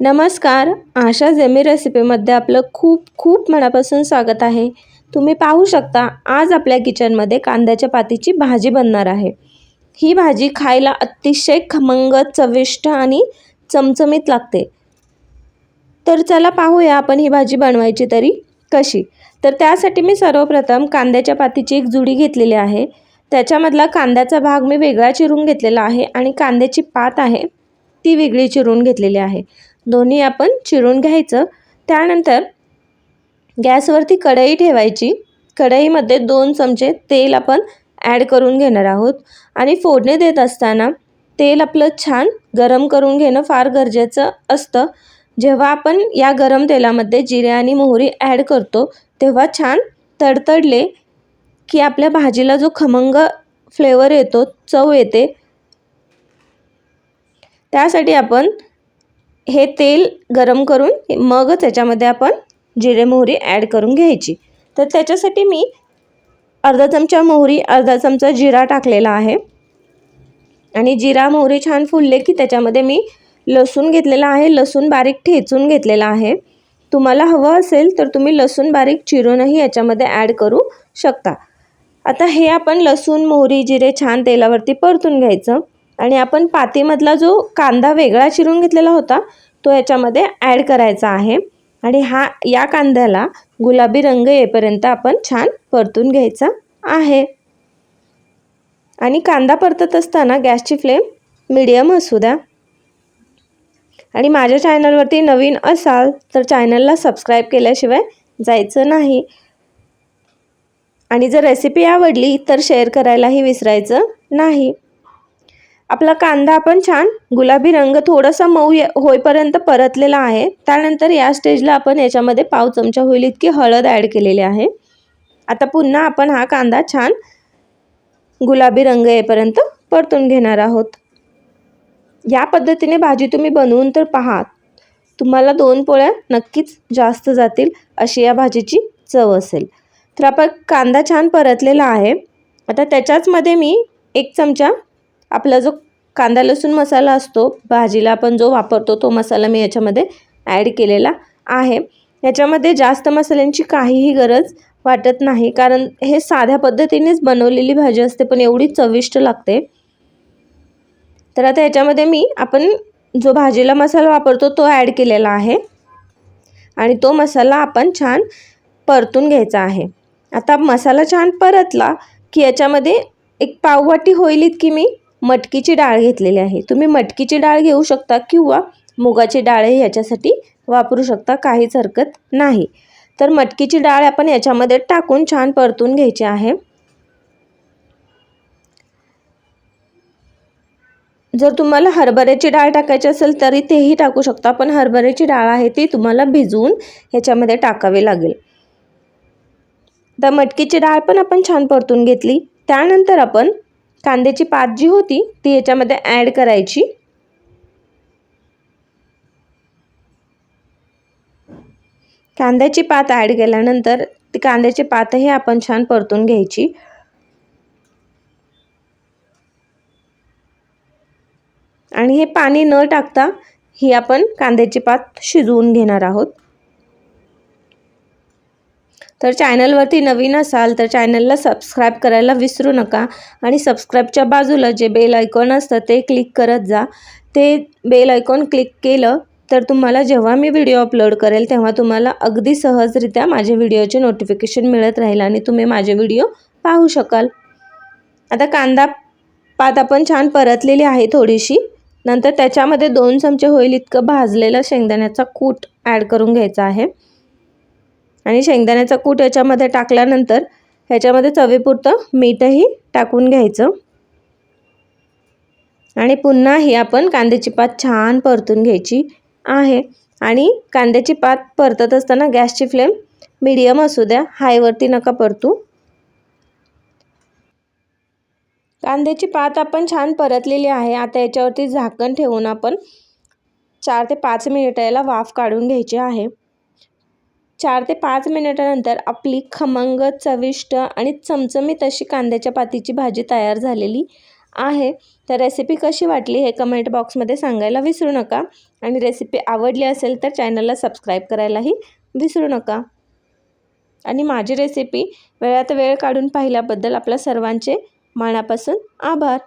नमस्कार आशा जेमी रेसिपीमध्ये आपलं खूप खूप मनापासून स्वागत आहे. तुम्ही पाहू शकता आज आपल्या किचनमध्ये कांद्याच्या पातीची भाजी बनणार आहे. ही भाजी खायला अतिशय खमंग चविष्ट आणि चमचमीत लागते. तर चला पाहूया आपण ही भाजी बनवायची तरी कशी. तर त्यासाठी मी सर्वप्रथम कांद्याच्या पातीची एक जुडी घेतलेली आहे. त्याच्यामधला कांद्याचा भाग मी वेगळा चिरून घेतलेला आहे आणि कांद्याची पात आहे ती वेगळी चिरून घेतलेली आहे. दोन्ही आपण चिरून घ्यायचं. त्यानंतर गॅसवरती कढई ठेवायची. कढईमध्ये दोन चमचे तेल आपण ॲड करून घेणार आहोत. आणि फोडणी देत असताना तेल आपलं छान गरम करून घेणं फार गरजेचं असतं. जेव्हा आपण या गरम तेलामध्ये जिरे आणि मोहरी ॲड करतो तेव्हा छान तडतडले की आपल्या भाजीला जो खमंग फ्लेवर येतो चव येते. त्यासाठी आपण हे तेल गरम करून मग त्याच्यामध्ये आपण जिरे मोहरी ॲड करून घ्यायची. तर त्याच्यासाठी मी अर्धा चमचा मोहरी अर्धा चमचा जिरा टाकलेला आहे. आणि जिरा मोहरी छान फुलले की त्याच्यामध्ये मी लसूण घेतलेला आहे. लसूण बारीक ठेचून घेतलेला आहे. तुम्हाला हवं असेल तर तुम्ही लसूण बारीक चिरूनही याच्यामध्ये ॲड करू शकता. आता हे आपण लसूण मोहरी जिरे छान तेलावरती परतून घ्यायचं. आणि आपण पातीमधला जो कांदा वेगळा चिरून घेतलेला होता तो याच्यामध्ये ॲड करायचा आहे. आणि हा या कांद्याला गुलाबी रंग येईपर्यंत आपण छान परतून घ्यायचा आहे. आणि कांदा परतत असताना गॅसची फ्लेम मिडियम असू द्या. आणि माझ्या चॅनलवरती नवीन असाल तर चॅनलला सबस्क्राईब केल्याशिवाय जायचं नाही. आणि जर रेसिपी आवडली तर शेअर करायलाही विसरायचं नाही. आपला कांदा आपण छान गुलाबी रंग थोडासा मऊ होईपर्यंत परतलेला आहे. त्यानंतर या स्टेजला आपण याच्यामध्ये पाव चमचा होईल इतकी हळद ॲड केलेली आहे. आता पुन्हा आपण हा कांदा छान गुलाबी रंग येईपर्यंत परतून घेणार आहोत. या पद्धतीने भाजी तुम्ही बनवून तर पहा. तुम्हाला दोन पोळ्या नक्कीच जास्त जातील अशी या भाजीची चव असेल. तर आपण कांदा छान परतलेला आहे. आता त्याच्याचमध्ये मी एक चमचा आपला जो कांदा लसूण मसाला असतो भाजीला आपण जो वापरतो तो मसाला मी याच्यामध्ये ॲड केलेला आहे. याच्यामध्ये जास्त मसाल्यांची काहीही गरज वाटत नाही कारण हे साध्या पद्धतीनेच बनवलेली भाजी असते पण एवढी चविष्ट लागते. तर आता याच्यामध्ये मी आपण जो भाजीला मसाला वापरतो तो ॲड केलेला आहे. आणि तो मसाला आपण छान परतून घ्यायचा आहे. आता मसाला छान परतला की याच्यामध्ये एक पाववाटी होईल इतकी मी मटकीची डाळ घेतलेली आहे. तुम्ही मटकीची डाळ घेऊ शकता किंवा मुगाची डाळही याच्यासाठी वापरू शकता काहीच हरकत नाही. तर मटकीची डाळ आपण याच्यामध्ये टाकून छान परतून घ्यायची आहे. जर तुम्हाला हरभऱ्याची डाळ टाकायची असेल तरी तेही टाकू शकता पण हरभऱ्याची डाळ आहे ती तुम्हाला भिजवून ह्याच्यामध्ये टाकावी लागेल. तर मटकीची डाळ पण आपण छान परतून घेतली. त्यानंतर आपण कांद्याची पात जी होती ती याच्यामध्ये ॲड करायची. कांद्याची पात ॲड केल्यानंतर ती कांद्याची पातही आपण छान परतून घ्यायची. आणि हे पाणी न टाकता ही आपण कांद्याची पात शिजवून घेणार आहोत. तर चॅनलवरती नवीन असाल तर चॅनलला सबस्क्राईब करायला विसरू नका आणि सबस्क्राईबच्या बाजूला जे बेल आयकॉन असतं ते क्लिक करत जा. ते बेल आयकॉन क्लिक केलं तर तुम्हाला जेव्हा मी व्हिडिओ अपलोड करेल तेव्हा तुम्हाला अगदी सहजरित्या माझे व्हिडिओचे नोटिफिकेशन मिळत राहील आणि तुम्ही माझे व्हिडिओ पाहू शकाल. आता कांदा पात आपण छान परतलेली आहे थोडीशी. नंतर त्याच्यामध्ये दोन चमचे होईल इतकं भाजलेलं शेंगदाण्याचा कूट ॲड करून घ्यायचा आहे. आणि शेंगदाण्याचा कूट याच्यामध्ये टाकल्यानंतर ह्याच्यामध्ये चवीपुरतं मीठही टाकून घ्यायचं. आणि पुन्हा ही आपण कांद्याची पात छान परतून घ्यायची आहे. आणि कांद्याची पात परतत असताना गॅसची फ्लेम मिडियम असू द्या हायवरती नका परतू. कांद्याची पात आपण छान परतलेली आहे. आता याच्यावरती झाकण ठेवून आपण चार ते पाच मिनिटं याला वाफ काढून घ्यायची आहे. चार ते पाच मिनिटानंतर आपली खमंग चविष्ट आणि चमचमीत अशी कांद्याच्या पातीची भाजी तयार झालेली आहे. तर रेसिपी कशी वाटली हे कमेंट बॉक्समध्ये सांगायला विसरू नका. आणि रेसिपी आवडली असेल तर चॅनलला सबस्क्राईब करायलाही विसरू नका. आणि माझी रेसिपी वेळात वेळ काढून पाहिल्याबद्दल आपल्या सर्वांचे मनापासून आभार.